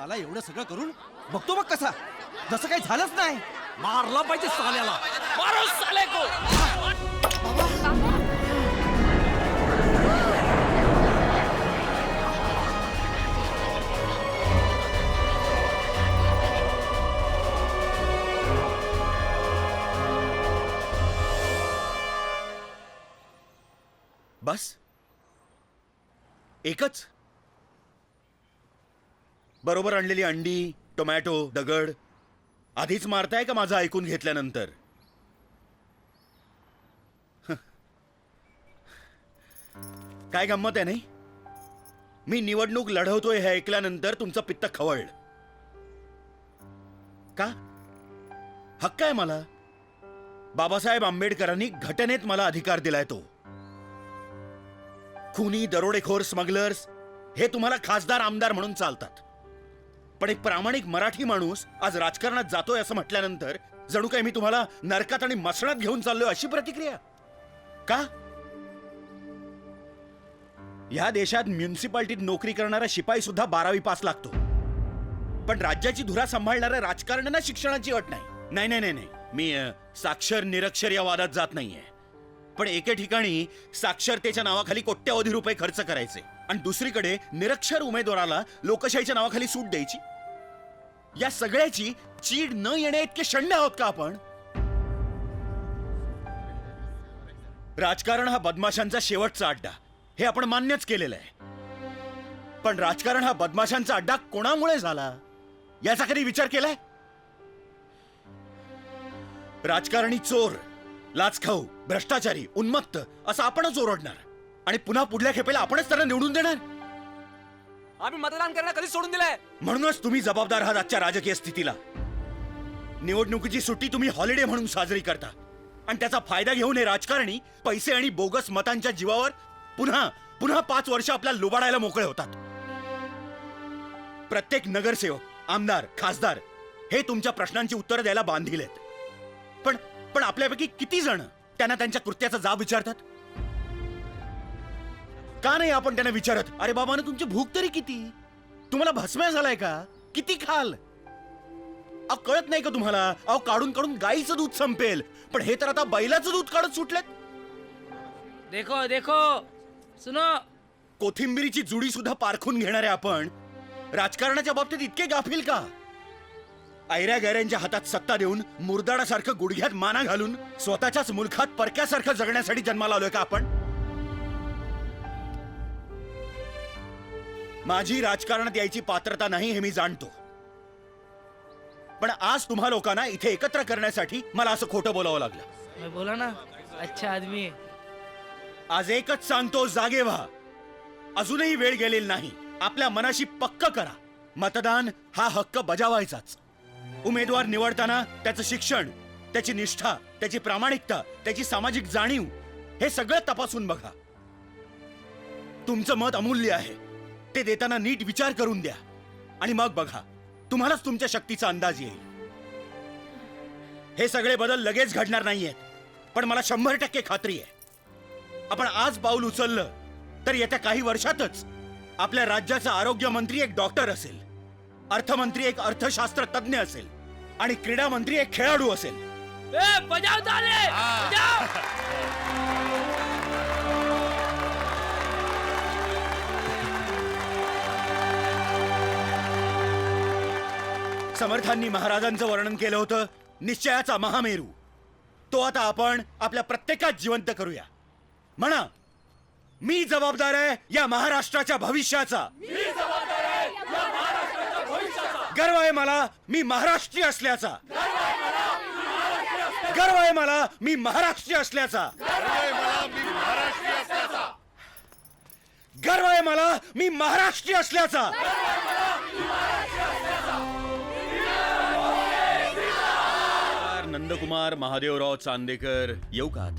एवढं सगळं करून बघतो बघ कसा. जसं काही झालंच नाही. मारला पाहिजे साल्याला. मारो साले को बस. एकच. बरोबर आणलेली अंडी टोमॅटो दगड. आधीच मारताय का माझं ऐकून घेतल्यानंतर? काय गंमत आहे नाही? मी निवडणूक लढवतोय हे ऐकल्यानंतर तुमचं पित्त खवळलं. का? हक्क आहे मला. बाबासाहेब आंबेडकरांनी घटनेत मला अधिकार दिलाय तो. खुनी दरोडेखोर स्मगलर्स हे तुम्हाला खासदार आमदार म्हणून चालतात. पण एक प्रामाणिक मराठी माणूस आज राजकारणात जातोय असं म्हटल्यानंतर जणू काय मी तुम्हाला नरकात आणि मसणात घेऊन चाललोय अशी प्रतिक्रिया. का? या देशात म्युन्सिपाल्टीत नोकरी करणारा शिपाई सुद्धा बारावी पास लागतो. पण राज्याची धुरा सांभाळणाऱ्या राजकारण्यांना शिक्षणाची अट नाही. नाही नाही नाही नाही. मी अ, साक्षर निरक्षर या वादात जात नाहीये. पण एके ठिकाणी साक्षरतेच्या नावाखाली कोट्यवधी रुपये खर्च करायचे आणि दुसरीकडे निरक्षर उमेदवाराला लोकशाहीच्या नावाखाली सूट द्यायची. या सगळ्याची चीड न येण्या इतके शंड आहोत का आपण? राजकारण हा बदमाशांचा शेवटचा अड्डा. हे आपण मान्यच केलेलं आहे. पण राजकारण हा बदमाशांचा अड्डा कोणामुळे झाला? याचा कधी विचार केलाय? राजकारणी चोर लाचखाऊ भ्रष्टाचारी उन्मत्त असं आपणच ओरडणार. आणि पुन्हा पुढल्या खेपेला आपणच त्यांना निवडून देणार? आम्ही मतदान करायला कधी सोडून दिलंय. म्हणूनच तुम्ही जबाबदार आहात आजच्या राजकीय स्थितीला. निवडणुकीची सुट्टी तुम्ही हॉलिडे म्हणून साजरी करता. आणि त्याचा फायदा घेऊन हे राजकारणी पैसे आणि बोगस मतांच्या जीवावर पुन्हा पुन्हा पाच वर्ष आपल्या लुबाडायला मोकळे होतात. प्रत्येक नगरसेवक आमदार खासदार हे तुमच्या प्रश्नांची उत्तरं द्यायला बांधील आहेत. पण पण आपल्यापैकी किती जण त्यांना त्यांच्या कृत्याचा जाब विचारतात? का नाही आपण त्यांना विचारत? अरे बाबानं तुमची भूक तरी किती? तुम्हाला भस्म्या झालाय का? किती खाल? अहो कळत नाही का तुम्हाला? अहो काढून काढून गाईचं दूध संपेल. पण हे तर आता बैलाचं दूध काढत सुटलेत. देखो देखो. सुनो. कोथिंबिरीची जुडी सुद्धा पारखून घेणारे आपण. राजकारणाच्या बाबतीत इतके गाफील का? ऐऱ्या गैऱ्यांच्या हातात सत्ता देऊन मुरदाडासारखं गुडघ्यात माना घालून स्वतःच्याच मुलखात परक्यासारखं जगण्यासाठी जन्माला आलोय का आपण? माझी राजकारणात यायची पात्रता नाही हे मी जाणतो. पण आज तुम्हा लोकांना इथे एकत्र करण्यासाठी मला असं खोटं बोलावं लागलं. मैं बोला ना. अच्छा आदमी है आज एकच सांगतो जागे व्हा. अजूनही वेळ गेलेली नाही. आपल्या मनाशी पक्क करा. मतदान हा हक्क बजावायचाच. उमेदवार निवडताना त्याचं शिक्षण त्याची निष्ठा त्याची प्रामाणिकता त्याची सामाजिक जाणीव हे सगळं तपासून बघा. तुमचं मत अमूल्य आहे. ते देताना नीट विचार करून द्या. आणि मग बघा तुम्हालाच तुमच्या शक्तीचा अंदाज येईल. हे सगळे बदल लगेच घडणार नाहीयेत पण मला शंभर टक्के खात्री आहे. आपण आज पाऊल उचललं तर येत्या काही वर्षातच आपल्या राज्याचा आरोग्य मंत्री एक डॉक्टर असेल अर्थमंत्री एक अर्थशास्त्र तज्ञ असेल आणि क्रीडा मंत्री एक खेळाडू असेल. ए बजाओ समर्थांनी महाराजांचं वर्णन केलं होतं. निश्चयाचा महामेरू. तो आता आपण आपल्या प्रत्येकात जिवंत करूया. म्हणा मी जबाबदार आहे या महाराष्ट्राच्या भविष्याचा. गर्व आहे मला मी महाराष्ट्रीय असल्याचा. गर्व आहे मला मी महाराष्ट्रीय असल्याचा. गर्व आहे मला मी महाराष्ट्रीय असल्याचा. नंदकुमार महादेवराव चांदेकर येऊ का आत?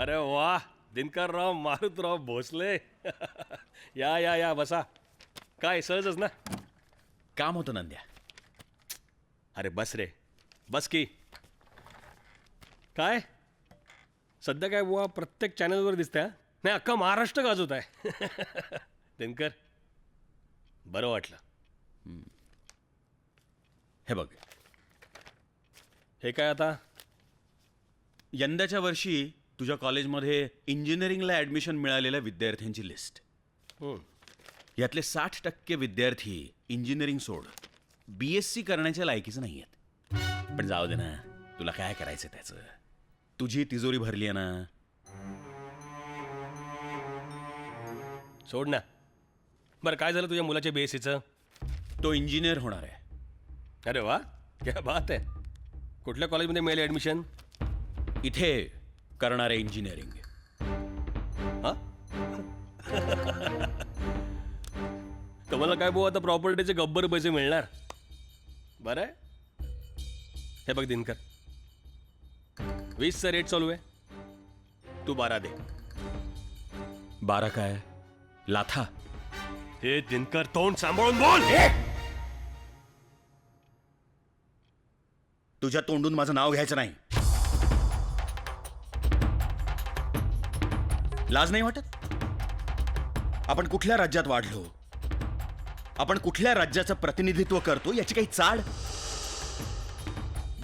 अरे वा दिनकरराव मारुतराव भोसले. या या या बसा. काय सहजच ना? काम होतं नंद्या. अरे बस रे बस की. काय? सध्या काय बुवा प्रत्येक चॅनलवर दिसतंय? नाही अख्खा महाराष्ट्र गाजवत आहे. दिनकर बरं वाटलं. हे बघ हे काय आता? यंदाच्या वर्षी तुझ्या कॉलेजमध्ये इंजिनिअरिंगला ॲडमिशन मिळालेल्या विद्यार्थ्यांची लिस्ट हं. यातले साठ टक्के विद्यार्थी इंजिनिअरिंग सोड. बी एस सी करण्याच्या लायकीचं नाही आहेत पण जाऊ दे ना तुला काय करायचं त्याचं? तुझी तिजोरी भरली आहे ना. सोड ना. बरं काय झालं तुझ्या मुलाच्या बीएससीचं तो इंजिनियर होणार आहे. अरे वा क्या बात आहे. कुठल्या कॉलेजमध्ये मिळाली ॲडमिशन इथे करणार आहे इंजिनिअरिंग हा? तुम्हाला काय भाऊ आता प्रॉपर्टीचे गब्बर पैसे मिळणार? बरं. आहे हे बघ दिनकर. वीसचा रेट चालू आहे. तू बारा दे. बारा काय? लाथा. हे दिनकर तोंड सांभाळून बोल! तुझ्या तोंडून माझं नाव घ्यायचं नाही. लाज नाही वाटत? आपण कुठल्या राज्यात वाढलो? आपण कुठल्या राज्याचं प्रतिनिधित्व करतो? याची काही चाड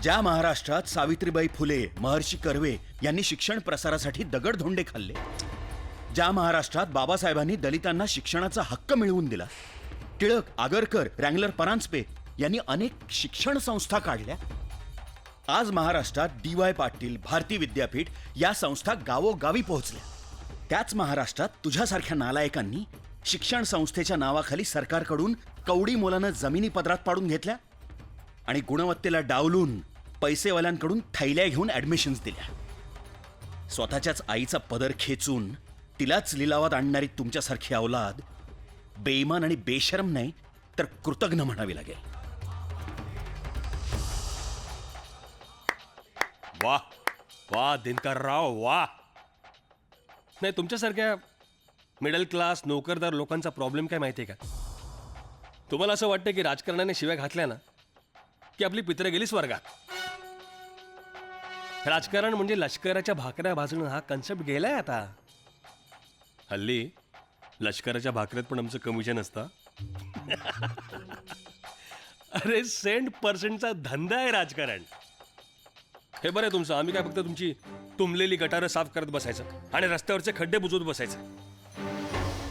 ज्या महाराष्ट्रात सावित्रीबाई फुले महर्षी कर्वे यांनी शिक्षण प्रसारासाठी दगडधोंडे खाल्ले ज्या महाराष्ट्रात बाबासाहेबांनी दलितांना शिक्षणाचा हक्क मिळवून दिला टिळक आगरकर रँगलर परांजपे यांनी अनेक शिक्षण संस्था काढल्या आज महाराष्ट्रात डी वाय पाटील भारती विद्यापीठ या संस्था गावोगावी पोहोचल्या. त्याच महाराष्ट्रात तुझ्यासारख्या नालायकांनी शिक्षण संस्थेच्या नावाखाली सरकारकडून कवडी मुलानं जमिनी पदरात पाडून घेतल्या आणि गुणवत्तेला डावलून पैसेवाल्यांकडून थैल्या घेऊन ॲडमिशन्स दिल्या. स्वतःच्याच आईचा पदर खेचून तिलाच लिलावात आणणारी तुमच्यासारखी अवलाद बेईमान आणि बेशरम नाही तर कृतज्ञ म्हणावी लागेल. वा वा दिनकर राव वा. नाही तुमच्यासारख्या मिडल क्लास नोकरदार लोकांचा प्रॉब्लेम काय माहिती आहे का? तुम्हाला असं वाटतं की राजकारणाने शिव्या घातल्या ना की आपली पित्र गेली स्वर्गात राजकारण म्हणजे लष्कराच्या भाकऱ्या भाजणं हा कन्सेप्ट गेलाय आता. हल्ली लष्कराच्या भाकऱ्यात पण आमचं कमिशन असतं. अरे सेंट पर्सेंटचा धंदा आहे राजकारण. हे बरं आहे तुमचं. आम्ही काय फक्त तुमची तुंबलेली गटारं साफ करत बसायचं आणि रस्त्यावरचे खड्डे बुजवत बसायचं.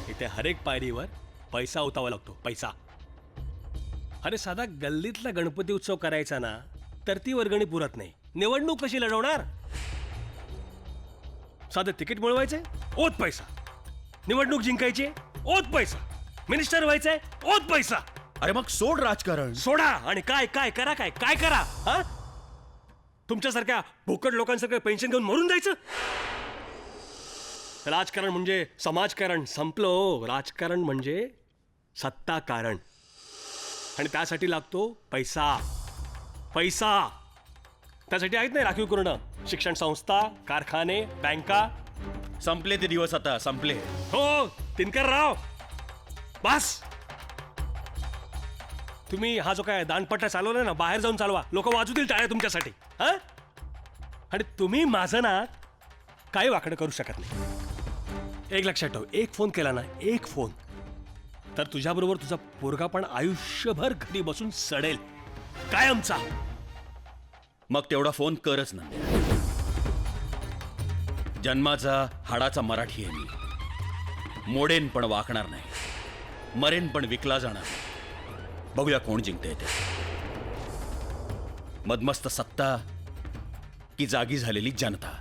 इथे हरेक पायरीवर पैसा उतावा लागतो पैसा. अरे साधा गल्लीतला गणपती उत्सव करायचा ना तर ती वर्गणी पुरत नाही. निवडणूक कशी लढवणार? साधं तिकीट मिळवायचंय? ओत पैसा. निवडणूक जिंकायची ओत पैसा. मिनिस्टर व्हायचंय? ओत पैसा. अरे मग सोड राजकारण. सोडा आणि काय काय करा काय काय करा हा? तुमच्यासारख्या भोकड लोकांसारखं पेन्शन घेऊन मरून जायचं? राजकारण म्हणजे समाजकारण. संपलो राजकारण म्हणजे सत्ताकारण. आणि त्यासाठी लागतो पैसा. पैसा. त्यासाठी आहेत नाही राखीव करणं. शिक्षण संस्था कारखाने बँका. संपले ते दिवस आता. संपले. हो तिनकर राव बस. तुम्ही हा जो काय दानपट्टा चालवला ना बाहेर जाऊन चालवा. लोक वाजवतील टाळ्या तुमच्यासाठी. हा? आणि तुम्ही माझं ना काही वाकडं करू शकत नाही. एक लक्षात ठेव एक फोन केला ना एक फोन. तर तुझ्याबरोबर तुझा पोरगा पण आयुष्यभर घरी बसून सडेल. कायमचा. मग तेवढा फोन करच ना. जन्माचा हाडाचा मराठी आहे मी. मोडेन पण वाकणार नाही. मरेन पण विकला जाणार नाही. बघूया कोण जिंकते ते. मदमस्त सत्ता की जागी झालेली जनता.